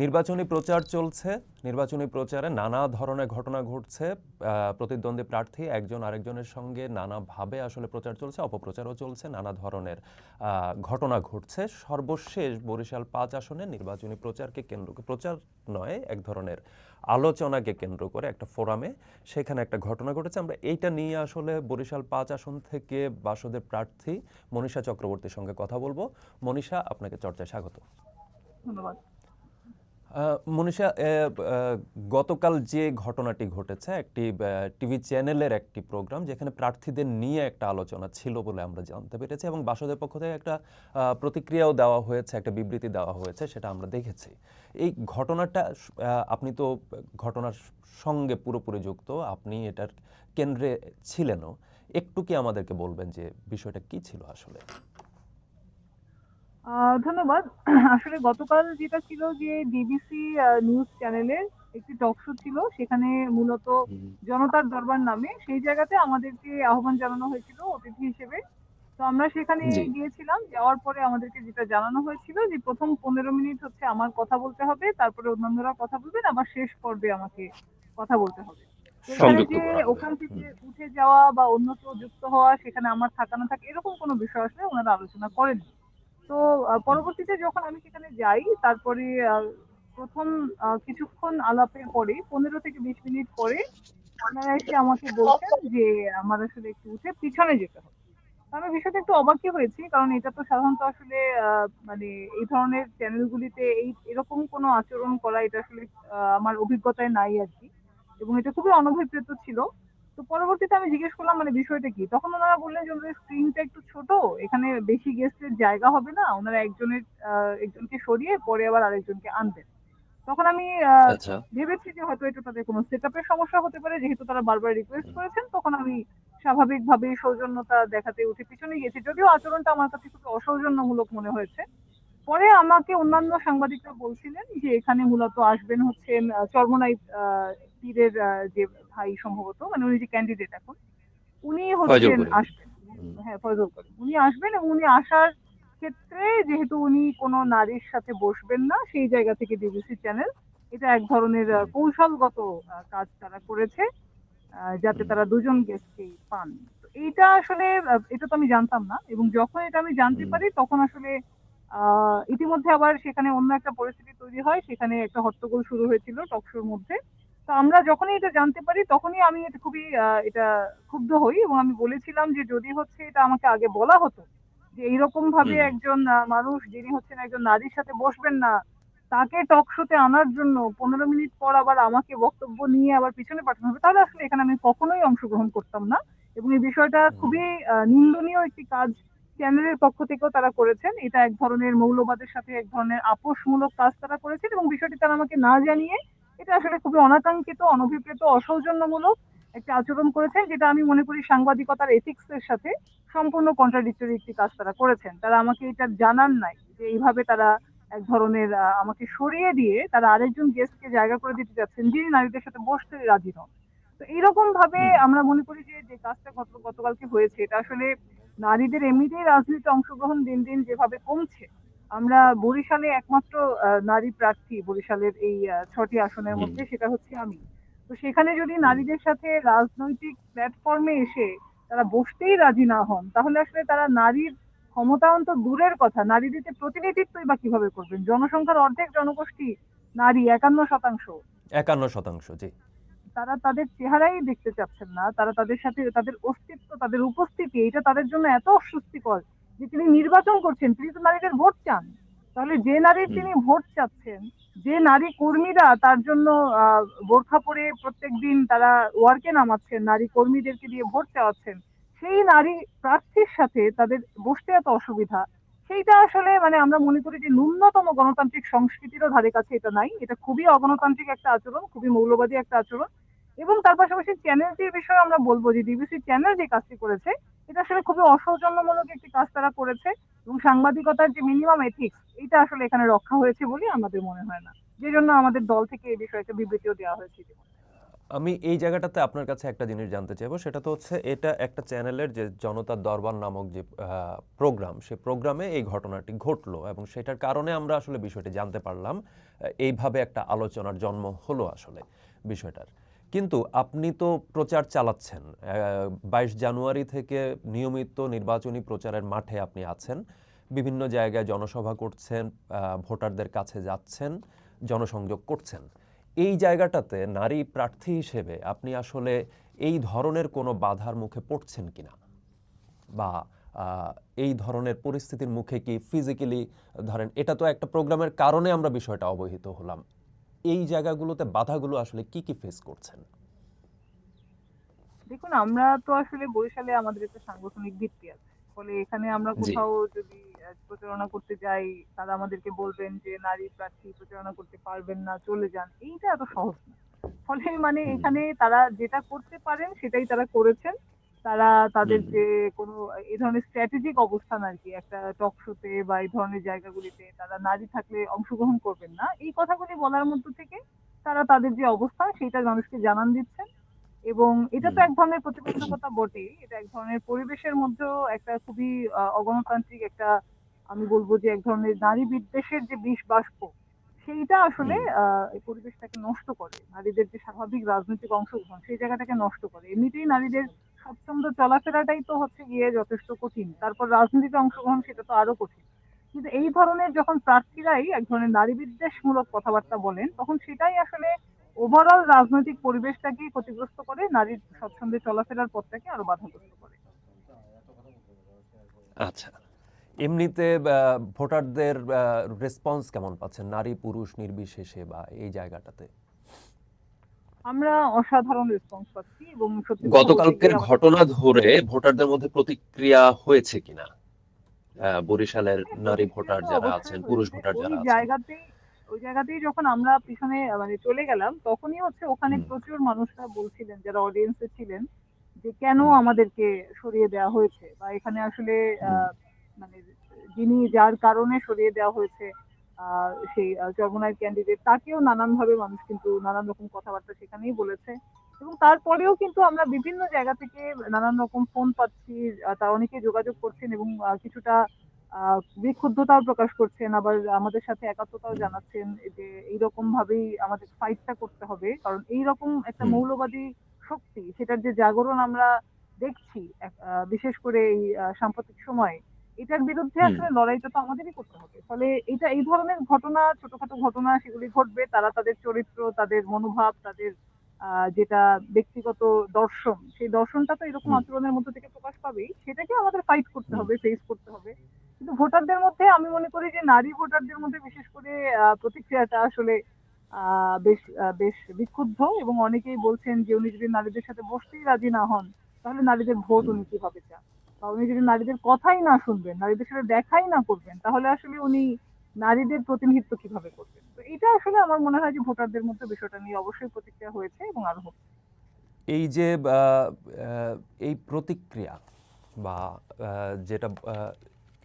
নির্বাচনী প্রচার চলছে। নির্বাচনী প্রচারে নানা ধরনের ঘটনা ঘটছে। প্রতিদ্বন্দ্বী প্রার্থী একজন আরেকজনের সঙ্গে নানাভাবে আসলে প্রচার চলছে, অপপ্রচারও চলছে, নানা ধরনের ঘটনা ঘটছে। সর্বশেষ বরিশাল পাঁচ আসনে নির্বাচনী প্রচারকে কেন্দ্র প্রচার নয়, এক ধরনের আলোচনাকে কেন্দ্র করে একটা ফোরামে সেখানে একটা ঘটনা ঘটেছে। আমরা এইটা নিয়ে আসলে বরিশাল পাঁচ আসন থেকে বাসদের প্রার্থী মনীষা চক্রবর্তীর সঙ্গে কথা বলব। মনীষা, আপনাকে চর্চায় স্বাগত। ধন্যবাদ। মনীষা গতকাল যে ঘটনাটি ঘটেছে, একটি টিভি চ্যানেলের একটি প্রোগ্রাম যেখানে প্রার্থীদের নিয়ে একটা আলোচনা ছিল বলে আমরা জানতে পেরেছি এবং বাসদের পক্ষ থেকে একটা প্রতিক্রিয়াও দেওয়া হয়েছে, একটা বিবৃতি দেওয়া হয়েছে, সেটা আমরা দেখেছি। এই ঘটনাটা আপনি তো ঘটনার সঙ্গে পুরোপুরি যুক্ত, আপনি এটার কেন্দ্রে ছিলেনও। একটু কি আমাদেরকে বলবেন যে বিষয়টা কি ছিল আসলে? ধন্যবাদ। আসলে গতকাল যেটা ছিল যে বিবিসি নিউজ চ্যানেলের একটি টক শো ছিল সেখানে মূলত জনতার দরবার নামে সেই জায়গাতে আমাদেরকে আহ্বান জানানো হয়েছিল অতিথি হিসেবে। তো আমরা সেখানে গিয়েছিলাম যাওয়ার পরে আমাদেরকে যেটা জানানো হয়েছিল যে প্রথম পনেরো মিনিট হচ্ছে আমার কথা বলতে হবে তারপরে অন্যান্যরা কথা বলবেন আবার শেষ পর্বে আমাকে কথা বলতে হবে। ওখান থেকে উঠে যাওয়া বা অন্য কেউ যুক্ত হওয়া সেখানে আমার থাকা না থাকে এরকম কোনো বিষয় আসলে ওনারা আলোচনা করেনি তো পরবর্তীতে যখন আমি সেখানে যাই, তারপরে প্রথম কিছুক্ষণ আলাপের পরে, পনেরো থেকে বিশ মিনিট পরে ওনারা এসে আমাকে বলছেন যে, আমার আসলে একটু উঠে পিছনে যেতে হবে। আমি বিষয়টা একটু অবাকই হয়েছি, কারণ এটা তো সাধারণত আসলে মানে এই ধরনের চ্যানেলগুলিতে এই, এরকম কোনো আচরণ করা, এটা আসলে আমার অভিজ্ঞতায় নাই আর কি। এবং এটা খুবই অনভিপ্রেত ছিল। তো পরবর্তীতে আমি জিজ্ঞেস করলাম মানে বিষয়টা কি? তখন ওনারা বললেন যে ওনাদের স্ক্রিনটা একটু ছোট এখানে বেশি গেস্টের জায়গা হবে না ওনারা একজনের আহ, একজনকে সরিয়ে পরে আবার আরেকজনকে আনবেন। তখন আমি আহ, আচ্ছা। ভেবেছি যে হয়তো এটা তাদের কোনো সেটআপের সমস্যা হতে পারে যেহেতু তারা বারবার রিকোয়েস্ট করেছেন তখন আমি স্বাভাবিকভাবে সৌজন্যতা দেখাতে উঠে পিছনে গেছি যদিও আচরণটা আমার কাছে খুব অসৌজন্যমূলক মনে হয়েছে পরে আমাকে অন্যান্য সাংবাদিকরা বলছিলেন যে এখানে মূলত আসবেন হচ্ছেন চর্মনাই পীরের যে ভাই সম্ভবত মানে উনি যে ক্যান্ডিডেট এখন উনি হচ্ছেন আসবেন। হ্যাঁ করিম। উনি আসবেন এবং উনি আসার ক্ষেত্রে যেহেতু উনি কোনো নারীর সাথে বসবেন না সেই জায়গা থেকে ডিবিসি চ্যানেল এটা এক ধরনের কৌশলগত কাজ তারা করেছে যাতে তারা দুজন গেস্টকেই পান। এইটা আসলে এটা তো আমি জানতাম না এবং যখন এটা আমি জানতে পারি তখন আসলে ইতিমধ্যে আবার সেখানে অন্য একটা পরিস্থিতি তৈরি হয় সেখানে একটা হট্টগোল শুরু হয়েছিল টকশোর মধ্যে। তো আমরা যখনই এটা জানতে পারি তখনই আমি এটা খুবই এটা ক্ষুব্ধ হই এবং আমি বলেছিলাম যে যদি হচ্ছে এটা আমাকে আগে বলা হতো যে এইরকম ভাবে একজন মানুষ যিনি হচ্ছেন একজন নারীর সাথে বসবেন না তাকে টক শোতে আনার জন্য পনেরো মিনিট পর আবার আমাকে বক্তব্য নিয়ে আবার পিছনে পাঠানো হবে তাহলে আসলে এখানে আমি কখনোই অংশগ্রহণ করতাম না। এবং এই বিষয়টা খুবই আহ, নিন্দনীয় একটি কাজ চ্যানেলের পক্ষ থেকেও তারা করেছেন। এটা এক ধরনের মৌলবাদের সাথে এক ধরনের আপোষমূলক কাজ তারা করেছেন এবং বিষয়টি তারা আমাকে না জানিয়ে এটা আসলে খুবই অনাকাঙ্ক্ষিত অনভিপ্রেত অসৌজন্যমূলক একটা আচরণ করেছেন যেটা আমি মনে করি সাংবাদিকতার এথিক্স এর সাথে সম্পূর্ণ কন্ট্রাডিক্টরি একটি কাজ তারা করেছেন। তারা আমাকে এটা জানান নাই যে এইভাবে তারা এক ধরনের আমাকে সরিয়ে দিয়ে তারা আরেকজন গেস্টকে জায়গা করে দিতে যাচ্ছেন যিনি নারীদের সাথে বসতে রাজি নন। তো এইরকম ভাবে আমরা মনে করি যে যে কাজটা গত গতকালকে হয়েছে এটা আসলে নারীদের এমনিতেই রাজনীতিতে অংশগ্রহণ দিন দিন যেভাবে কমছে আমরা বরিশালে একমাত্র নারী প্রার্থী বরিশালের এই ছটি আসনের মধ্যে সেটা হচ্ছে আমি। তো সেখানে যদি নারীদের সাথে রাজনৈতিক প্ল্যাটফর্মে এসে তারা বসতেই রাজি না হন তাহলে আসলে তারা নারীর ক্ষমতায়ন তো দূরের কথা। নারীদের প্রতিনিধিত্বই বা কীভাবে করবেন? জনসংখ্যার অর্ধেক জনগোষ্ঠী নারী একান্ন শতাংশ। একান্ন শতাংশ জি। তারা তাদের চেহারাই দেখতে চাচ্ছেন না তারা তাদের সাথে তাদের অস্তিত্ব তাদের উপস্থিতি এটা তাদের জন্য এত অস্বস্তিকর যে তিনি নির্বাচন করছেন তিনি তো নারীদের ভোট চান। তাহলে যে নারীর তিনি ভোট চাচ্ছেন যে নারী কর্মীরা তার জন্য আহ, বোরখা পরে প্রত্যেকদিন তারা ওয়ার্কে নামাচ্ছেন নারী কর্মীদেরকে দিয়ে ভোট চাওয়াচ্ছেন সেই নারী প্রার্থীর সাথে তাদের বসতে এত অসুবিধা। সেইটা আসলে মানে আমরা মনে করি যে ন্যূনতম গণতান্ত্রিক সংস্কৃতিরও ধারে কাছে এটা নাই। এটা খুবই অগণতান্ত্রিক একটা আচরণ, খুবই মৌলবাদী একটা আচরণ। এবং তার পাশাপাশি চ্যানেলটির বিষয়ে আমরা বলব যে ডিবিসি চ্যানেল যে কাজটি করেছে, এটা আসলে খুবই অসৌজন্যমূলক একটি কাজ তারা করেছে এবং সাংবাদিকতার যে মিনিমাম এথিক্স এটা আসলে এখানে রক্ষা হয়েছে বলে আমাদের মনে হয় না। যে জন্য আমাদের দল থেকে এই বিষয়ে একটা বিবৃতিও দেওয়া হয়েছে আমি এই জায়গাটাতে আপনার কাছে একটা জিনিস জানতে চাইব, সেটা তো হচ্ছে এটা একটা চ্যানেলের যে জনতার দরবার নামক যে প্রোগ্রাম সেই প্রোগ্রামে এই ঘটনাটি ঘটলো এবং সেটার কারণে আমরা আসলে বিষয়টি জানতে পারলাম এইভাবে একটা আলোচনার জন্ম হলো আসলে বিষয়টার। কিন্তু আপনি তো প্রচার চালাচ্ছেন বাইশ জানুয়ারি থেকে নিয়মিত নির্বাচনী প্রচারের মাঠে আপনি আছেন, বিভিন্ন জায়গায় জনসভা করছেন ভোটারদের কাছে যাচ্ছেন, জনসংযোগ করছেন। এই জায়গাটাতে নারী প্রার্থী হিসেবে আপনি আসলে এই ধরনের কোনো বাধার মুখে পড়ছেন কিনা? বা এই ধরনের পরিস্থিতির মুখে কি ফিজিক্যালি ধরেন এটা তো একটা প্রোগ্রামের কারণে আমরা বিষয়টা অবহিত হলাম। এই জায়গাগুলোতে বাধাগুলো আসলে কি কি ফেস করছেন? দেখুন, আমরা তো আসলে বরিশালে আমাদের একটা সাংগঠনিক ভিত্তি আছে। ফলে এখানে আমরা কোথাও যদি প্রচারণা করতে যাই তারা আমাদেরকে বলবেন যে নারী প্রার্থী প্রচারণা করতে পারবেন না চলে যান। এইটা এত সহজ না। ফলে মানে এখানে তারা যেটা করতে পারেন সেটাই তারা করেছেন। তারা তাদের যে কোনো এই ধরনের স্ট্র্যাটেজিক অবস্থান আর কি একটা টক শোতে বা এই ধরনের জায়গাগুলিতে তারা নারী থাকলে অংশগ্রহণ করবেন না। এই কথাগুলি বলার মধ্য থেকে তারা তাদের যে অবস্থান সেটা মানুষকে জানান দিচ্ছেন। এবং এটা তো এক ধরনের প্রতিবন্ধকতা বটেই। এটা এক ধরনের পরিবেশের মধ্যেও একটা খুবই অগণতান্ত্রিক একটা আমি বলব যে এক ধরনের নারী বিদ্বেষের যে বিষ বাষ্প সেইটা আসলে পরিবেশটাকে নষ্ট করে। নারীদের যে স্বাভাবিক রাজনৈতিক অংশগ্রহণ সেই জায়গাটাকে নষ্ট করে। এমনিতেই নারীদের স্বচ্ছন্দ চলাফেরাটাই তো হচ্ছে গিয়ে যথেষ্ট কঠিন। তারপর রাজনীতিতে অংশগ্রহণ সেটা তো আরও কঠিন। কিন্তু এই ধরনের যখন প্রার্থীরাই এক ধরনের নারী বিদ্বেষমূলক কথাবার্তা বলেন তখন সেটাই আসলে ওভারঅল রাজনৈতিক পরিবেশটাকে ক্ষতিগ্রস্ত করে নারীর স্বচ্ছন্দে চলাফেরার পথটাকে আরও বাধাগ্রস্ত করে। আচ্ছা এমনিতে ভোটারদের রেসপন্স কেমন পাচ্ছেন? নারী পুরুষ নির্বিশেষে বা এই জায়গাটাতে? আমরা অসাধারণ রেসপন্স পাচ্ছি এবং গতকালকের ঘটনা ধরে ভোটারদের মধ্যে প্রতিক্রিয়া হয়েছে কিনা? আহ, বরিশালের নারী ভোটার যারা আছেন পুরুষ ভোটার যারা আছেন। জায়গাতেই ওই জায়গাতেই যখন আমরা পিছনে মানে চলে গেলাম তখনই হচ্ছে ওখানে প্রচুর মানুষরা বলছিলেন যারা অডিয়েন্সে ছিলেন যে কেন আমাদেরকে সরিয়ে দেওয়া হয়েছে? বা এখানে আসলে মানে যিনি যার কারণে সরিয়ে দেওয়া হয়েছে সেই আহ, ক্যান্ডিডেট তাকেও নানানভাবে মানুষ কিন্তু নানান রকম কথাবার্তা সেখানেই বলেছে। এবং তারপরেও কিন্তু আমরা বিভিন্ন জায়গা থেকে নানান রকম ফোন পাচ্ছি তা অনেকে যোগাযোগ করছেন এবং কিছুটা আহ, বিক্ষুব্ধতাও প্রকাশ করছেন আবার আমাদের সাথে একাত্মতাও জানাচ্ছেন যে এইরকম ভাবেই আমাদের ফাইটটা করতে হবে। কারণ এইরকম একটা মৌলবাদী শক্তি সেটার যে জাগরণ আমরা দেখছি বিশেষ করে এই আহ, সাম্প্রতিক সময়ে এটার বিরুদ্ধে আসলে লড়াইটা তো আমাদেরই করতে হবে। ফলে এটা এই ধরনের ঘটনা ছোটখাটো ঘটনা সেগুলি ঘটবে তারা তাদের চরিত্র তাদের মনোভাব তাদের আহ, যেটা ব্যক্তিগত দর্শন সেই দর্শনটা তো এরকম আচরণের মধ্যে থেকে প্রকাশ পাবেই সেটাকে আমাদের ফাইট করতে হবে ফেস করতে হবে। কিন্তু ভোটারদের মধ্যে আমি মনে করি যে নারী ভোটারদের মধ্যে বিশেষ করে প্রতিক্রিয়াটা আসলে বেশ বেশ বিক্ষুব্ধ এবং অনেকেই বলছেন যে উনি যদি নারীদের সাথে বসতেই রাজি না হন, তাহলে নারীদের ভোট উনি কীভাবে চান? বা উনি যদি নারীদের কথাই না শুনবেন, নারীদের সাথে দেখাই না করবেন, তাহলে আসলে উনি নারীদের প্রতিনিধিত্ব কীভাবে করবেন? তো এটা আসলে আমার মনে হয় যে ভোটারদের মধ্যে বিষয়টা নিয়ে অবশ্যই প্রতিক্রিয়া হয়েছে এবং আরও হবে এই যে এই প্রতিক্রিয়া বা যেটা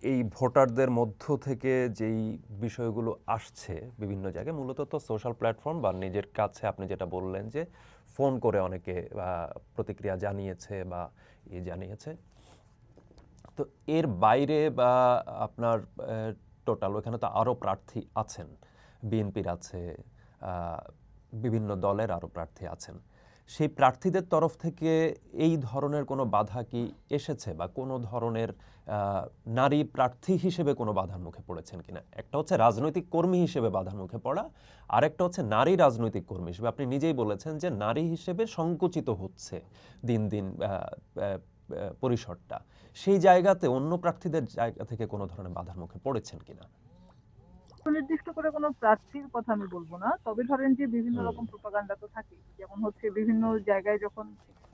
এই ভোটারদের মধ্য থেকে যেই বিষয়গুলো আসছে বিভিন্ন জায়গায়, মূলত তো সোশ্যাল প্ল্যাটফর্ম বা নিজের কাছে আপনি যেটা বললেন যে ফোন করে অনেকে প্রতিক্রিয়া জানিয়েছে বা ইয়ে জানিয়েছে। তো এর বাইরে বা আপনার টোটাল ওখানে তো আরও প্রার্থী আছেন। বিএনপির আছে বিভিন্ন দলের আরও প্রার্থী আছেন। সেই প্রার্থীদের তরফ থেকে এই ধরনের কোনো বাধা কি এসেছে বা কোনো ধরনের নারী প্রার্থী হিসেবে কোনো বাধার মুখে পড়েছেন কিনা? একটা হচ্ছে রাজনৈতিক কর্মী হিসেবে বাধার মুখে পড়া, আরেকটা হচ্ছে নারী রাজনৈতিক কর্মী হিসেবে। আপনি নিজেই বলেছেন যে নারী হিসেবে সংকুচিত হচ্ছে দিন দিন পরিসরটা। সেই জায়গাতে অন্য প্রার্থীদের জায়গা থেকে কোনো ধরনের বাধার মুখে পড়েছেন কিনা? নির্দিষ্ট করে কোনো প্রার্থীর কথা আমি বলব না। তবে ধরেন যে বিভিন্ন রকম প্রোপাগান্ডা তো থাকেই। যেমন হচ্ছে বিভিন্ন জায়গায় যখন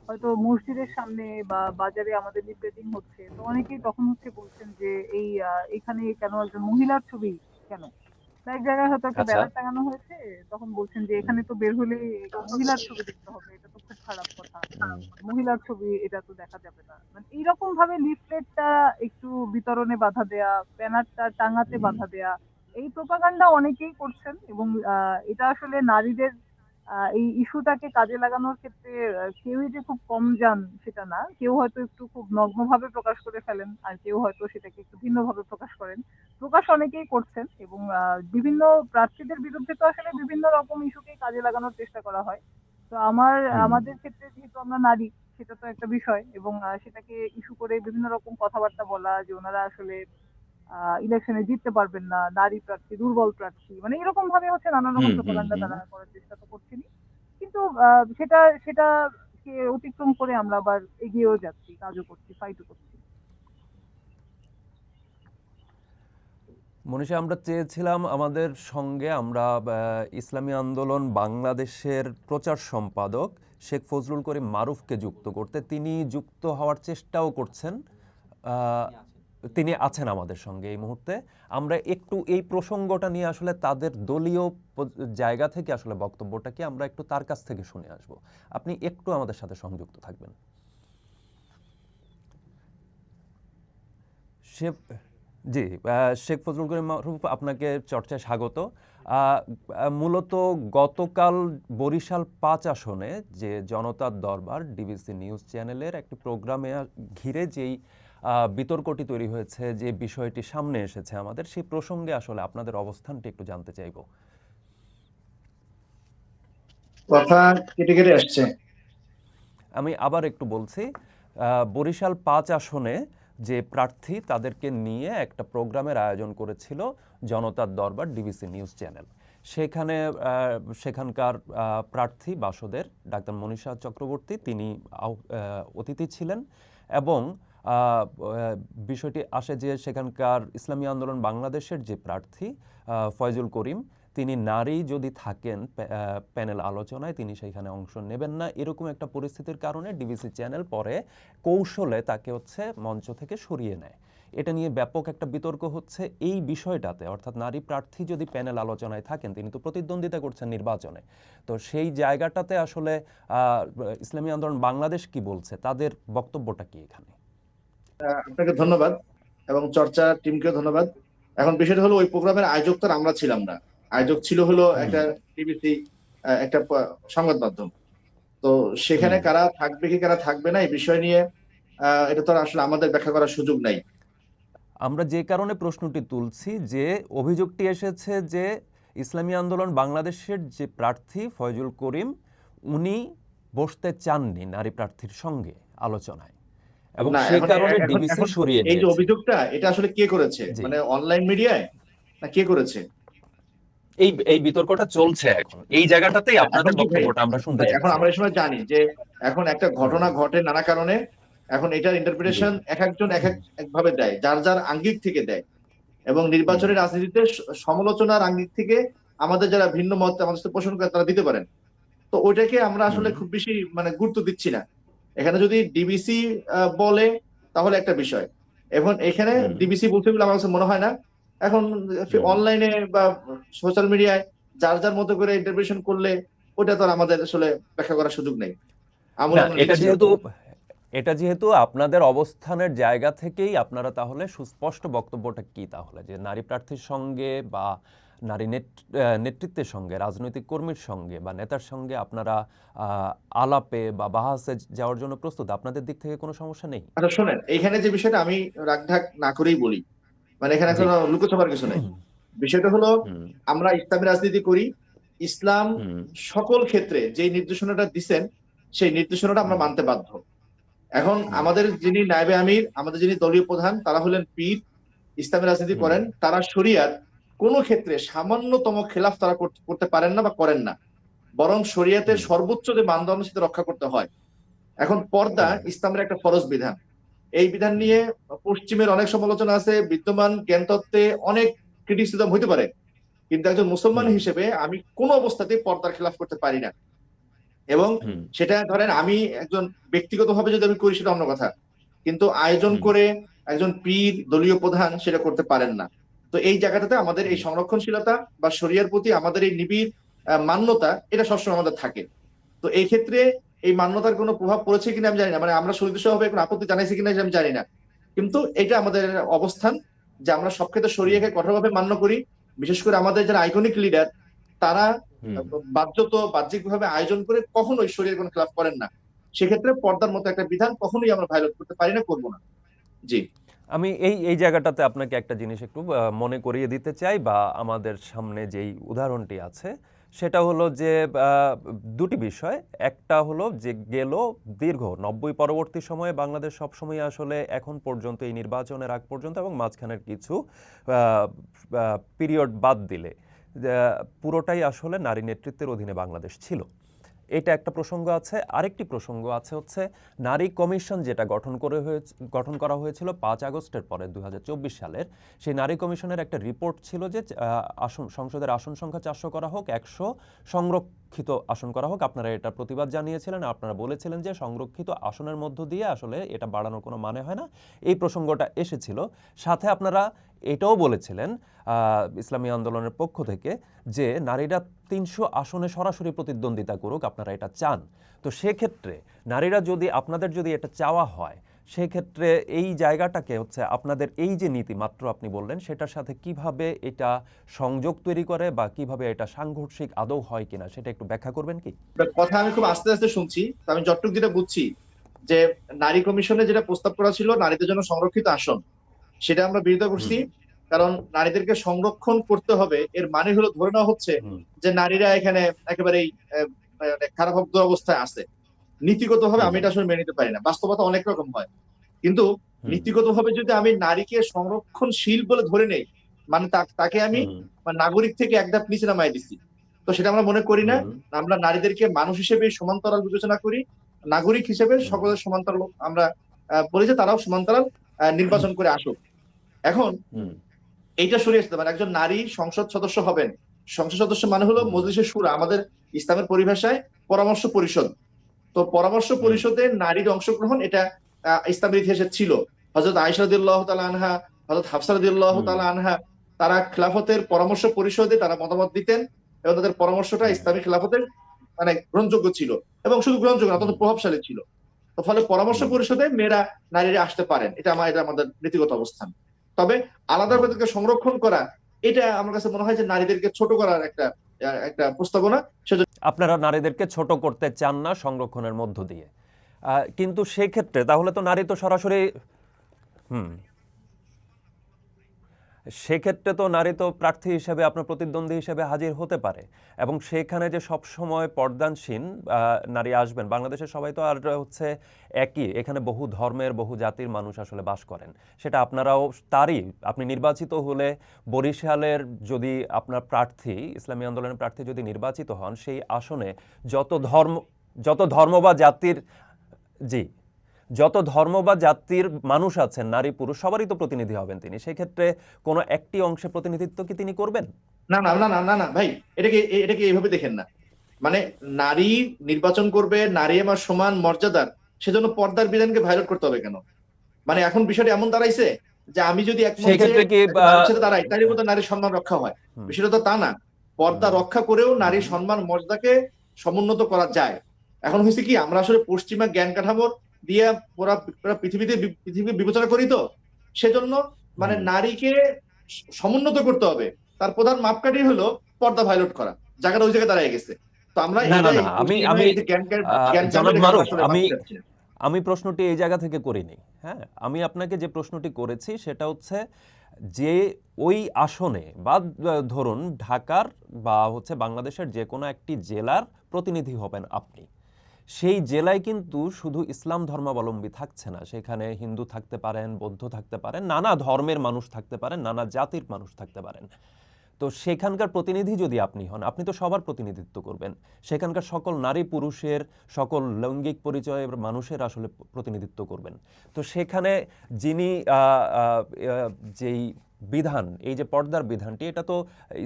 হয়তো মসজিদের সামনে বা বাজারে আমাদের লিফলেটিং হচ্ছে তো অনেকেই তখন হচ্ছে বলছেন যে এই এখানে কেন একজন মহিলার ছবি কেন? এক জায়গায় হয়তো একটা আচ্ছা। ব্যানার টাঙানো হয়েছে তখন বলছেন যে এখানে তো বের হলে মহিলার ছবি দেখতে হবে এটা তো খুব খারাপ কথা। মহিলার ছবি এটা তো দেখা যাবে না। মানে এইরকম ভাবে লিফলেটটা একটু বিতরণে বাধা দেয়া ব্যানারটা টাঙাতে। বাধা দেয়া এই প্রোপাগান্ডা অনেকেই করছেন এবং এটা আসলে নারীদের এই ইস্যুটাকে কাজে লাগানোর ক্ষেত্রে কেউই যে খুব কম যান সেটা না। কেউ হয়তো একটু খুব নগ্নভাবে প্রকাশ করে ফেলেন আর কেউ হয়তো সেটাকে একটু ভিন্নভাবে প্রকাশ করেন। প্রকাশ অনেকেই করছেন এবং বিভিন্ন প্রার্থীদের বিরুদ্ধে তো আসলে বিভিন্ন রকম ইস্যুকেই কাজে লাগানোর চেষ্টা করা হয়। তো আমার আমাদের ক্ষেত্রে যেহেতু আমরা নারী সেটা তো একটা বিষয় এবং সেটাকে ইস্যু করে বিভিন্ন রকম কথাবার্তা বলা যে ওনারা আসলে ইলেকশনে জিততে পারবেন না নারী প্রার্থী দুর্বল প্রার্থী মানে এরকম ভাবে হচ্ছে নানা রকম প্রোপাগান্ডা তারা করার চেষ্টা তো করছেনই। কিন্তু সেটা সেটা কে অতিক্রম করে আমরা আবার এগিয়েও যাচ্ছি কাজও করছি ফাইটও করছি। মনীষা আমরা চেয়েছিলাম আমাদের সঙ্গে আমরা ইসলামী আন্দোলন বাংলাদেশের প্রচার সম্পাদক শেখ ফজলুল করিম মারুফকে যুক্ত করতে। তিনি যুক্ত হওয়ার চেষ্টাও করছেন। আহ, তিনি আছেন আমাদের সঙ্গে এই মুহূর্তে। আমরা একটু এই প্রসঙ্গটা নিয়ে আসলে তাদের দলীয় জায়গা থেকে আসলে বক্তব্যটা কি আমরা একটু তার কাছ থেকে শুনে আসব। আপনি একটু আমাদের সাথে সংযুক্ত থাকবেন। শেখ জি শেখ ফজলুল করিম মারুফ আপনাকে চর্চায় স্বাগত। মূলত গতকাল বরিশাল পাঁচ আসনে যে জনতার দরবার, ডিবিসি নিউজ চ্যানেলের একটি প্রোগ্রামে ঘিরে যেই বিতর্কটি তৈরি হয়েছে যে বিষয়টি সামনে এসেছে আমাদের। সেই প্রসঙ্গে আসলে আপনাদের অবস্থানটি একটু জানতে চাইব। কথা কেটে কেটে আসছে। আমি আবার একটু বলছি বরিশাল পাঁচ আসনে যে প্রার্থী তাদেরকে নিয়ে একটা প্রোগ্রামের আয়োজন করেছিল জনতার দরবার ডিবিসি নিউজ চ্যানেল। সেখানে সেখানকার প্রার্থী বাসদের ডাক্তার মনীষা চক্রবর্তী তিনি অতিথি ছিলেন এবং বিষয়টি আসে যে সেখানকার ইসলামী আন্দোলন বাংলাদেশের যে প্রার্থী ফয়জুল করিম, তিনি নারী যদি থাকেন প্যানেল আলোচনায়, তিনি সেইখানে অংশ নেবেন না। এরকম একটা পরিস্থিতির কারণে ডিবিসি চ্যানেল পরে কৌশলে তাকে হচ্ছে মঞ্চ থেকে সরিয়ে নেয়। এটা নিয়ে ব্যাপক একটা বিতর্ক হচ্ছে। এই বিষয়টাতে, অর্থাৎ নারী প্রার্থী যদি প্যানেল আলোচনায় থাকেন, তিনি তো প্রতিদ্বন্দ্বিতা করছেন নির্বাচনে। তো সেই জায়গাটাতে আসলে ইসলামী আন্দোলন বাংলাদেশ কি বলছে? তাদের বক্তব্যটা কি এখানে? আপনাকে ধন্যবাদ এবং চর্চা টিমকেও ধন্যবাদ। এখন বিষয়টা হলো ওই প্রোগ্রামের আয়োজক তো আমরা ছিলাম না। আয়োজক ছিল হলো একটা টিভিসি একটা সংবাদ মাধ্যম। তো সেখানে কারা থাকবে কি কারা থাকবে না এই বিষয় নিয়ে এটা তো আসলে আমাদের ব্যাখ্যা করার সুযোগ নাই। আমরা যে কারণে প্রশ্নটি তুলছি যে অভিযোগটি এসেছে যে ইসলামী আন্দোলন বাংলাদেশের যে প্রার্থী ফয়জুল করিম উনি বসতে চাননি নারী প্রার্থীর সঙ্গে আলোচনায়। এবং সেই কারণে ডিবিসি সরিয়ে এই যে অভিযোগটা এটা আসলে কে করেছে? মানে অনলাইন মিডিয়ায়? না কে করেছে? এই এই বিতর্কটা চলছে এখন। এই জায়গাটাতেই আপনাদের? বক্তব্যটা আমরা শুনতে এখন আমরা এই সময় জানি যে এখন একটা ঘটনা ঘটে নানা কারণে। এখন এটার ইন্টারপ্রিটেশন এক একজন এক এক একভাবে দেয় যার যার আঙ্গিক থেকে দেয়। এবং নির্বাচনী রাজনীতিতে সমালোচনার আঙ্গিক থেকে আমাদের যারা ভিন্ন মত আমাদের পোষণ করে তারা দিতে পারেন। তো ওইটাকে আমরা আসলে খুব বেশি মানে গুরুত্ব দিচ্ছি না। এখানে যদি ডিবিসি বলে তাহলে একটা বিষয়। এখন এখানে ডিবিসি বলতে বলে আমার কাছে মনে হয় না। এখন অনলাইনে বা সোশ্যাল মিডিয়ায় যার যার মতো করে ইন্টারপ্রিটেশন করলে ওটা তো আমাদের আসলে ব্যাখ্যা করার সুযোগ নেই। আমরা এটা যেহেতু এটা যেহেতু আপনাদের অবস্থানের জায়গা থেকেই আপনারা তাহলে সুস্পষ্ট বক্তব্যটা কি তাহলে? যে নারী প্রার্থীর সঙ্গে বা নারী নেতৃত্বের সঙ্গে রাজনৈতিক কর্মীর সঙ্গে বা নেতার সঙ্গে আপনারা আলাপে বা বাহাসে যাওয়ার জন্য প্রস্তুত আপনাদের দিক থেকে কোনো সমস্যা নেই? আচ্ছা শোনেন এইখানে যে বিষয়টা আমি রাগঢাক না করেই বলি মানে এখানে। কোনো লুকোছাপার কিছু নেই। বিষয়টা হলো আমরা ইসলামী রাজনীতি করি ইসলাম সকল ক্ষেত্রে যে নির্দেশনাটা দিচ্ছেন সেই নির্দেশনাটা আমরা মানতে বাধ্য। এখন আমাদের যিনি নায়েবে আমির আমাদের যিনি দলীয় প্রধান তারা হলেন পীর ইসলামী রাজনীতি করেন তারা শরিয়ার কোন ক্ষেত্রে সামান্যতম খেলাফ তারা করতে পারেন না বা করেন না। বরং শরিয়াতের সর্বোচ্চ যে মানদণ্ড সেটা রক্ষা করতে হয়। এখন পর্দা ইসলামের একটা ফরজ বিধান। এই বিধান নিয়ে পশ্চিমের অনেক সমালোচনা আছে বিদ্যমান জ্ঞানতত্ত্বে অনেক ক্রিটিসিজম হইতে পারে। কিন্তু একজন মুসলমান হিসেবে আমি কোনো অবস্থাতেই পর্দার খেলাফ করতে পারি না। এবং সেটা ধরেন আমি একজন ব্যক্তিগতভাবে যদি আমি করি সেটা অন্য কথা। কিন্তু আয়োজন করে একজন পীর দলীয় প্রধান সেটা করতে পারেন না। তো এই জায়গাটাতে আমাদের এই সংরক্ষণশীলতা বা শরিয়ার প্রতি আমাদের এই নিবিড় মান্যতা এটা সবসময় আমাদের থাকে। তো এই ক্ষেত্রে এই মান্যতার কোনো প্রভাব পড়েছে কিনা আমি জানি না। মানে আমরা সুনির্দিষ্ট ভাবে কোনো আপত্তি জানাইছি কিনা আমি জানি না। কিন্তু এটা আমাদের অবস্থান যে আমরা সব ক্ষেত্রে শরিয়াকে কঠোরভাবে মান্য করি। বিশেষ করে আমাদের যারা আইকনিক লিডার তারা। বাধ্যত বাহ্যিকভাবে আয়োজন করে কখনোই শরীরের কোনো খেলাফ করেন না। সেক্ষেত্রে পর্দার মতো একটা বিধান কখনোই আমরা ভায়োলেট করতে পারি না করব না। জি। আমি এই এই জায়গাটাতে আপনাকে একটা জিনিস একটু মনে করিয়ে দিতে চাই বা আমাদের সামনে যেই উদাহরণটি আছে, সেটা হলো যে দুটি বিষয়। একটা হলো যে, গেল দীর্ঘ নব্বই পরবর্তী সময়ে বাংলাদেশ সবসময় আসলে এখন পর্যন্ত এই নির্বাচনের আগ পর্যন্ত এবং মাঝখানের কিছু পিরিয়ড বাদ দিলে পুরোটাই আসলে নারী নেতৃত্বের অধীনে বাংলাদেশ ছিল। এটা একটা প্রসঙ্গ আছে। আরেকটি প্রসঙ্গ আছে হচ্ছে, নারী কমিশন যেটা গঠন করে হয়েছে গঠন করা হয়েছিল পাঁচ আগস্টের পরে দু হাজার চব্বিশ সালের। সেই নারী কমিশনের একটা রিপোর্ট ছিল যে আসন, সংসদের আসন সংখ্যা চারশো করা হোক, একশো সংরক্ষিত আসন করা হোক। আপনারা এটা প্রতিবাদ জানিয়েছিলেন, আপনারা বলেছিলেন যে সংরক্ষিত আসনের মধ্য দিয়ে আসলে এটা বাড়ানোর কোনো মানে হয় না। এই প্রসঙ্গটা এসেছিল। সাথে আপনারা এটাও বলেছিলেন ইসলামী আন্দোলনের পক্ষ থেকে যে নারীরা তিনশো আসনে সরাসরি প্রতিদ্বন্দ্বিতা করুক, আপনারা এটা চান। তো সেক্ষেত্রে নারীরা যদি, আপনাদের যদি এটা চাওয়া হয়, সেক্ষেত্রে এই জায়গাটাকে হচ্ছে আপনাদের এই যে নীতি, মাত্র আপনি বললেন, সেটার সাথে কীভাবে এটা সংযোগ তৈরি করে বা কীভাবে এটা সাংঘর্ষিক আদৌ হয় কিনা, সেটা একটু ব্যাখ্যা করবেন কি? কথা আমি খুব আস্তে আস্তে শুনছি আমি যতটুকু যেটা বুঝছি যে নারী কমিশনে যেটা প্রস্তাব করা ছিল, নারীদের জন্য সংরক্ষিত আসন। সেটা আমরা বিরোধিতা করছি। কারণ নারীদেরকে সংরক্ষণ করতে হবে। এর মানে হলো ধরে নেওয়া হচ্ছে যে নারীরা এখানে একেবারেই মানে খারাপ দুরবস্থায় আছে। নীতিগত ভাবে আমি এটা আসলে মেনে নিতে পারি না। বাস্তবতা অনেক রকম হয়। কিন্তু নীতিগত ভাবে যদি আমি নারীকে সংরক্ষণশীল বলে ধরে নেই মানে তাকে আমি নাগরিক থেকে এক ধাপ নিচে নামাই দিচ্ছি। তো সেটা আমরা মনে করি না। আমরা নারীদেরকে মানুষ হিসেবে সমান্তরাল বিবেচনা করি। নাগরিক হিসেবে সকলের সমান্তরাল আমরা বলি যে তারাও সমান্তরাল নির্বাচন করে আসুক। এখন এইটা সরিয়ে আসতে পারে। একজন নারী সংসদ সদস্য হবেন। সংসদ সদস্য মানে হলো। মজলিসের সুরা আমাদের ইসলামের পরিভাষায় পরামর্শ পরিষদ। তো পরামর্শ। পরিষদে নারীর অংশগ্রহণ এটা ইসলামের ইতিহাসে ছিল। হজরত আইসারদুল্লাহ তালা আনহা হজরত হাফসারদুল্লাহ তালা আনহা তারা খেলাফতের পরামর্শ পরিষদে তারা মতামত দিতেন এবং তাদের পরামর্শটা। ইসলামী খেলাফতের মানে গ্রহণযোগ্য ছিল এবং শুধু গ্রহণযোগ্য না অত্যন্ত প্রভাবশালী ছিল। তো ফলে পরামর্শ পরিষদে মেয়েরা নারীরা আসতে পারেন। এটা আমার এটা আমাদের নীতিগত অবস্থান। তবে আলাদাভাবে সংরক্ষণ করা, এটা আমার কাছে মনে হয় যে নারীদেরকে ছোট করার একটা একটা প্রস্তাবনা। আপনারা নারীদেরকে ছোট করতে চান না সংরক্ষণের মধ্য দিয়ে। কিন্তু সেক্ষেত্রে, তাহলে তো নারী তো সরাসরি, হুম। সেক্ষেত্রে তো নারী তো প্রার্থী হিসেবে, আপনার প্রতিদ্বন্দ্বী হিসেবে হাজির হতে পারে। এবং সেখানে যে সব সময় পর্দানসীন নারী আসবেন, বাংলাদেশের সবাই তো আর হচ্ছে একই। এখানে বহু ধর্মের, বহু জাতির মানুষ আসলে বাস করেন। সেটা আপনারাও তারই। আপনি নির্বাচিত হলে বরিশালের যদি আপনার প্রার্থী, ইসলামী আন্দোলনের প্রার্থী যদি নির্বাচিত হন, সেই আসনে যত ধর্ম যত ধর্ম বা জাতির, জি। যত ধর্ম বা জাতির মানুষ আছেন নারী পুরুষ সবারই তো প্রতিনিধি হবেন তিনি। সেক্ষেত্রে কোনো একটি অংশে প্রতিনিধিত্ব কি তিনি করবেন? না না না না না ভাই এটাকে এটাকে এইভাবে দেখেন না? মানে নারী নির্বাচন করবে নারী আমার সমান মর্যাদার সেজন্য পর্দার বিধানকে ভায়োলেট করতে হবে কেন? মানে এখন বিষয়টা এমন দাঁড়াইছে যে আমি যদি এক মঞ্চে সেক্ষেত্রে কি, দাঁড়াই তারই মধ্যে নারীর সম্মান রক্ষা হয়। বিষয়টা তো তা না। পর্দা রক্ষা করেও নারীর। সম্মান মর্যাদাকে সমুন্নত করা যায়। এখন হয়েছে কি আমরা আসলে পশ্চিমা জ্ঞান কাঠামো দিয়ে পুরা পৃথিবীতে বি- পৃথিবী বিবেচনা করি তো সেজন্য মানে নারীকে সমুন্নত করতে হবে। তার প্রধান মাপকাঠি হলো পর্দা ভায়োলেট করা জায়গাটা ওই জায়গায় দাঁড়িয়ে গেছে। তো আমরা আমি- আমি, আমি-। আমি প্রশ্নটি এই জায়গা থেকে করিনি হ্যাঁ? আমি আপনাকে যে প্রশ্নটি করেছি সেটা হচ্ছে যে ওই আসনে বা ধরুন ঢাকার বা হচ্ছে বাংলাদেশের যে কোনো একটি জেলার প্রতিনিধি হবেন আপনি। সেই জেলায় কিন্তু শুধু ইসলাম ধর্মাবলম্বী থাকছে না। সেখানে হিন্দু থাকতে পারেন, বৌদ্ধ থাকতে পারেন, নানা ধর্মের মানুষ থাকতে পারেন, নানা জাতির মানুষ থাকতে পারেন। তো সেখানকার প্রতিনিধি যদি আপনি হন, আপনি তো সবার প্রতিনিধিত্ব করবেন। সেখানকার সকল নারী পুরুষের, সকল লৈঙ্গিক পরিচয়ের মানুষের আসলে প্রতিনিধিত্ব করবেন। তো সেখানে যিনি যেই বিধান এই যে পর্দার বিধানটি এটা তো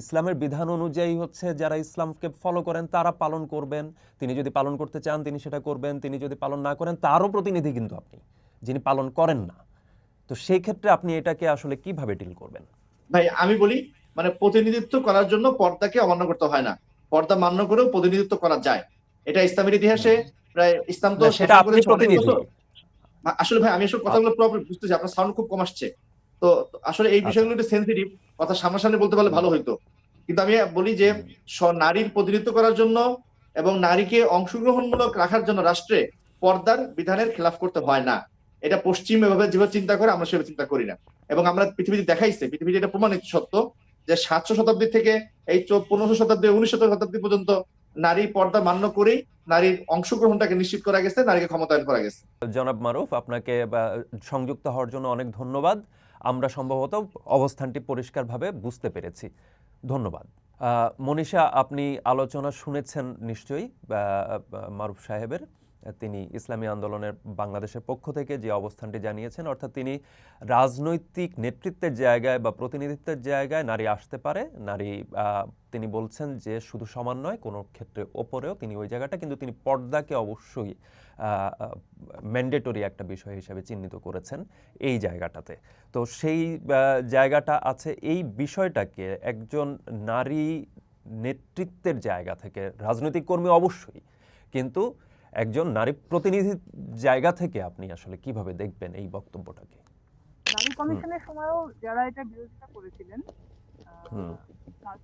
ইসলামের বিধান অনুযায়ী হচ্ছে যারা ইসলামকে ফলো করেন তারা পালন করবেন। তিনি যদি পালন করতে চান তিনি সেটা করবেন। তিনি যদি পালন না করেন তারও প্রতিনিধি কিন্তু আপনি যিনি পালন করেন না। তো সেই ক্ষেত্রে আপনি এটাকে আসলে কীভাবে ডিল করবেন? ভাই আমি বলি মানে প্রতিনিধিত্ব করার জন্য পর্দাকে অমান্য করতে হয় না। পর্দা মান্য করেও প্রতিনিধিত্ব করা যায়। এটা ইসলামের ইতিহাসে প্রায় ইসলাম তো সেটা আপনি প্রতিনিধি। আসলে ভাই আমি আসলে কথাগুলো প্রপার বুঝতেছি আপনার সাউন্ড খুব কম আসছে। তো আসলে এই আচ্ছা। বিষয়গুলো একটু সেন্সিটিভ কথা সামনাসামনি বলতে পারলে ভালো হইতো। কিন্তু আমি বলি যে নারীর প্রতিনিধিত্ব করার জন্য এবং নারীকে অংশগ্রহণমূলক রাখার জন্য রাষ্ট্রে পর্দার বিধানের খেলাফ করতে হয় না। এটা পশ্চিম এভাবে যেভাবে চিন্তা করে আমরা সেভাবে চিন্তা করি না। এবং আমরা পৃথিবীতে দেখাইছে পৃথিবীতে এটা প্রমাণিত সত্য যে সাতশো শতাব্দী থেকে এই পনেরোশো শতাব্দী উনিশ শতাব্দী পর্যন্ত নারী পর্দা মান্য করেই নারীর অংশগ্রহণটাকে নিশ্চিত করা গেছে নারীকে ক্ষমতায়ন করা গেছে। জনাব মারুফ আপনাকে সংযুক্ত হওয়ার জন্য অনেক ধন্যবাদ। আমরা সম্ভবত অবস্থানটি পরিষ্কারভাবে বুঝতে পেরেছি। ধন্যবাদ। মনীষা আপনি আলোচনা শুনেছেন নিশ্চয়ই মারুফ সাহেবের। তিনি ইসলামী আন্দোলনের বাংলাদেশের পক্ষ থেকে যে অবস্থানটি জানিয়েছেন, অর্থাৎ তিনি রাজনৈতিক নেতৃত্বের জায়গায় বা প্রতিনিধিত্বের জায়গায় নারী আসতে পারে। নারী তিনি বলছেন যে শুধু সমান নয়, কোনো ক্ষেত্রে ওপরেও তিনি ওই জায়গাটা, কিন্তু তিনি পর্দাকে অবশ্যই ম্যান্ডেটরি একটা বিষয় হিসেবে চিহ্নিত করেছেন এই জায়গাটাতে। তো সেই জায়গাটা আছে, এই বিষয়টাকে একজন নারী নেতৃত্বের জায়গা থেকে, রাজনৈতিক কর্মী অবশ্যই, কিন্তু একজন নারী প্রতিনিধির জায়গা থেকে আপনি আসলে কীভাবে দেখবেন এই বক্তব্যটাকে? নারী কমিশনের সময়ও যারা এটা বিরোধিতা করেছিলেন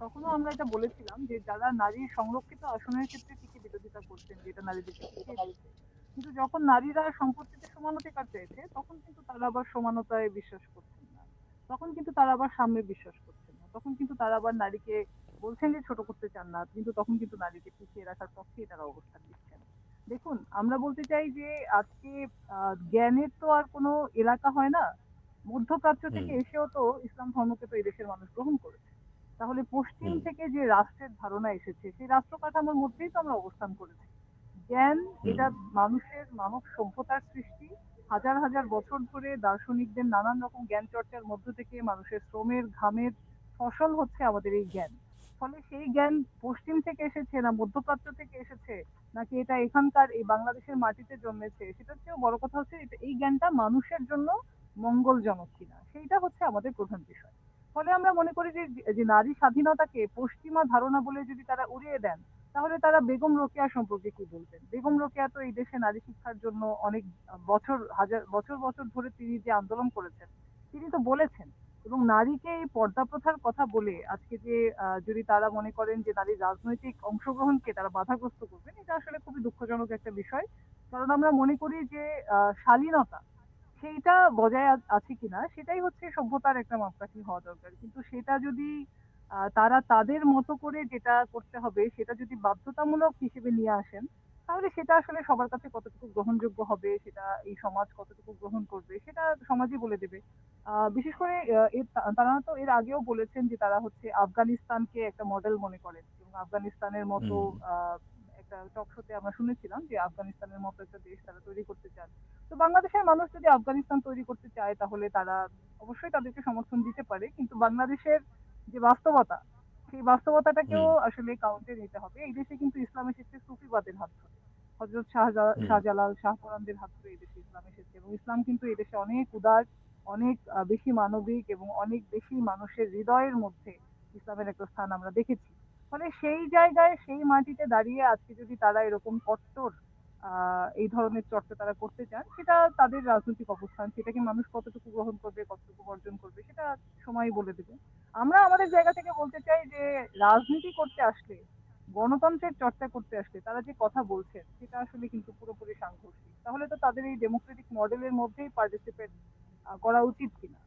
তখনও আমরা এটা বলেছিলাম যে যারা নারী সংরক্ষিত আসনের ক্ষেত্রে ঠিকই বিরোধিতা করছেন যেটা নারীদেরকে পিছিয়ে কিন্তু যখন নারীরা সম্পত্তিতে সমানাধিকার চেয়েছে তখন কিন্তু তারা আবার সমানতায় বিশ্বাস করছেন না। তখন কিন্তু তারা আবার সাম্যে বিশ্বাস করছেন না। তখন কিন্তু তারা আবার নারীকে বলছেন যে ছোট করতে চান না কিন্তু তখন কিন্তু নারীকে পিছিয়ে রাখার পক্ষেই তারা অবস্থান নিচ্ছেন দেখুন আমরা বলতে চাই যে আজকে জ্ঞানের তো আর কোনো এলাকা হয় না। মধ্যপ্রাচ্য থেকে এসেও তো ইসলাম ধর্মকে তো এই দেশের মানুষ গ্রহণ করেছে। তাহলে পশ্চিম থেকে যে রাষ্ট্রের ধারণা এসেছে সেই রাষ্ট্র কাঠামোর মধ্যেই তো আমরা অবস্থান করেছি। জ্ঞান এটা মানুষের মানব সভ্যতার সৃষ্টি। হাজার হাজার বছর ধরে দার্শনিকদের নানান রকম জ্ঞান চর্চার মধ্য থেকে মানুষের শ্রমের ঘামের ফসল হচ্ছে আমাদের এই জ্ঞান। ফলে সেই জ্ঞান পশ্চিম থেকে এসেছে না মধ্যপ্রাচ্য থেকে এসেছে? নাকি এটা এখানকার এই বাংলাদেশের মাটিতে জন্মেছে? সেটার চেয়েও বড় কথা হচ্ছে এই জ্ঞানটা মানুষের জন্য মঙ্গলজনক কিনা? সেইটা হচ্ছে আমাদের প্রধান বিষয়। ফলে আমরা মনে করি যে নারী স্বাধীনতাকে পশ্চিমা ধারণা বলে যদি তারা উড়িয়ে দেন, তাহলে তারা বেগম রোকেয়া সম্পর্কে কি বলবেন? বেগম রোকেয়া তো এই দেশে নারী শিক্ষার জন্য অনেক বছর, হাজার, বছর বছর ধরে তিনি যে আন্দোলন করেছেন, তিনি তো বলেছেন এবং নারীকে এই পর্দা প্রথার কথা বলে আজকে যে যদি তারা মনে করেন যে নারীর রাজনৈতিক অংশগ্রহণকে তারা বাধাগ্রস্ত করবেন, এটা আসলে খুবই দুঃখজনক একটা বিষয়। কারণ আমরা মনে করি যে শালীনতা সেইটা বজায় আছে কিনা সেটাই হচ্ছে সভ্যতার একটা মাপকাঠি হওয়া দরকার। কিন্তু সেটা যদি তারা তাদের মতো করে যেটা করতে হবে সেটা যদি বাধ্যতামূলক হিসেবে নিয়ে আসেন তাহলে সেটা আসলে সবার কাছে কতটুকু গ্রহণযোগ্য হবে সেটা এই সমাজ কতটুকু গ্রহণ করবে সেটা সমাজই বলে দেবে। আহ, বিশেষ করে তারা তো এর আগেও বলেছেন যে তারা হচ্ছে আফগানিস্তানকে একটা মডেল মনে করেন। এবং আফগানিস্তানের মতো আহ, একটা টক শোতে আমরা শুনেছিলাম যে আফগানিস্তানের মতো একটা দেশ তারা তৈরি করতে চান। তো বাংলাদেশের মানুষ যদি আফগানিস্তান তৈরি করতে চায় তাহলে তারা অবশ্যই তাদেরকে সমর্থন দিতে পারে। কিন্তু বাংলাদেশের যে বাস্তবতা সেই বাস্তবতাটাকেও আসলে কাউন্টে নিতে হবে। এই দেশে কিন্তু ইসলাম এসেছে সুফিবাদের হাত ধরে। হজরত। শাহজালাল শাহপরানদের হাত ধরে এই দেশে ইসলাম এসেছে এবং ইসলাম কিন্তু এই দেশে অনেক উদার অনেক বেশি মানবিক এবং অনেক বেশি মানুষের হৃদয়ের মধ্যে ইসলামের একটা স্থান আমরা দেখেছি। ফলে সেই জায়গায় সেই মাটিতে দাঁড়িয়ে আজকে যদি তারা এরকম কট্টর এই ধরনের চর্চা তারা করতে চান, সেটা তাদের রাজনৈতিক অবস্থান, সেটাকে মানুষ কতটুকু গ্রহণ করবে, কতটুকু বর্জন করবে, সেটা সময় বলে দেবে। আমরা আমাদের জায়গা থেকে বলতে চাই যে, রাজনীতি করতে আসলে, গণতন্ত্রের চর্চা করতে আসলে তারা যে কথা বলছেন, সেটা আসলে কিন্তু পুরোপুরি সাংঘর্ষিক। তাহলে তো তাদের এই ডেমোক্রেটিক মডেলের মধ্যেই পার্টিসিপেট করা উচিত কিনা?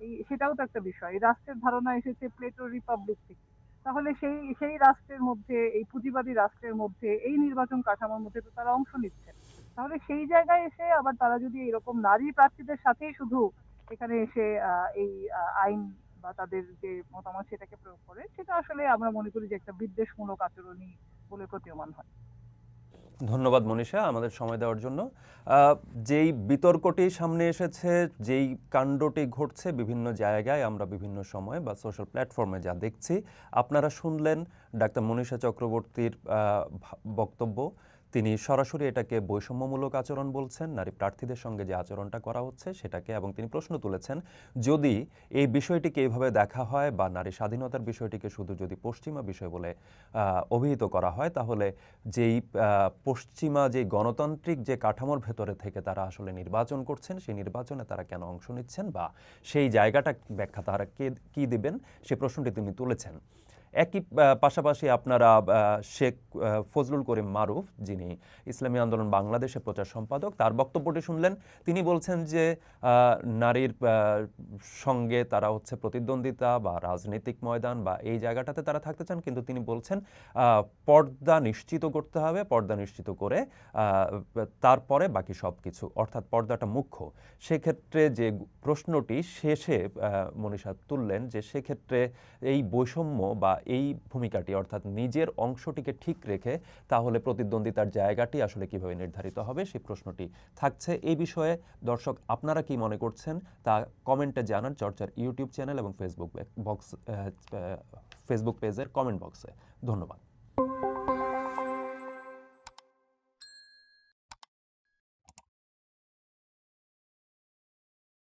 এই, সেটাও তো একটা বিষয়। রাষ্ট্রের ধারণা এসেছে প্লেটো রিপাবলিক থেকে। তাহলে সেই সেই রাষ্ট্রের মধ্যে, এই পুঁজিবাদী রাষ্ট্রের মধ্যে, এই নির্বাচন কাঠামোর মধ্যে তো তারা অংশ নিচ্ছে। তাহলে সেই জায়গায় এসে আবার তারা যদি এরকম নারী প্রার্থীদের সাথেই শুধু এখানে এসে এই আইন বা তাদের যে মতামত সেটাকে প্রয়োগ করে, সেটা আসলে আমরা মনে করি যে একটা বিদ্বেষমূলক আচরণই বলে প্রতীয়মান হয়। ধন্যবাদ মনীষা আমাদের সময় দেওয়ার জন্য। যেই বিতর্কটি সামনে এসেছে, যেই কাণ্ডটি ঘটছে বিভিন্ন জায়গায়, আমরা বিভিন্ন সময় বা সোশ্যাল প্ল্যাটফর্মে যা দেখছি, আপনারা শুনলেন ডাক্তার মনীষা চক্রবর্তীর বক্তব্য। তিনি সরাসরি এটাকে বৈষম্যমূলক আচরণ বলছেন, নারী প্রার্থীদের সঙ্গে যে আচরণটা করা হচ্ছে সেটাকে, এবং তিনি প্রশ্ন তুলেছেন, যদি এই বিষয়টিকে এইভাবে দেখা হয় বা নারী স্বাধীনতার বিষয়টিকে শুধু যদি পশ্চিমা বিষয় বলে অভিহিত করা হয়, তাহলে যেই পশ্চিমা যে গণতান্ত্রিক যে কাঠামোর ভেতরে থেকে তারা আসলে নির্বাচন করছেন, সেই নির্বাচনে তারা কেন অংশ নিচ্ছেন বা সেই জায়গাটা ব্যাখ্যা তারা কে, কী দেবেন, সে প্রশ্নটি তিনি তুলেছেন। একই পাশাপাশি আপনারা শেখ ফজলুল করিম মারুফ যিনি ইসলামী আন্দোলন বাংলাদেশের প্রচার সম্পাদক, তার বক্তব্যটি শুনলেন। তিনি বলছেন যে নারীর সঙ্গে তারা হচ্ছে প্রতিদ্বন্দ্বিতা বা রাজনৈতিক ময়দান বা এই জায়গাটাতে তারা থাকতে চান। কিন্তু তিনি বলছেন পর্দা নিশ্চিত করতে হবে, পর্দা নিশ্চিত করে তারপরে বাকি সব কিছু অর্থাৎ পর্দাটা মুখ্য। সেক্ষেত্রে যে প্রশ্নটি শেষে মনীষা তুললেন যে, সেক্ষেত্রে এই বৈষম্য বা এই ভূমিকাটি, অর্থাৎ নিজের অংশটিকে ঠিক রেখে তাহলে প্রতিদ্বন্দ্বিতার জায়গাটি আসলে কীভাবে নির্ধারিত হবে, সেই প্রশ্নটি থাকছে। এই বিষয়ে দর্শক আপনারা কি মনে করছেন তা কমেন্টে জানান চর্চার ইউটিউব চ্যানেল এবং ফেসবুক বক্স ফেসবুক পেজের কমেন্ট বক্সে। ধন্যবাদ।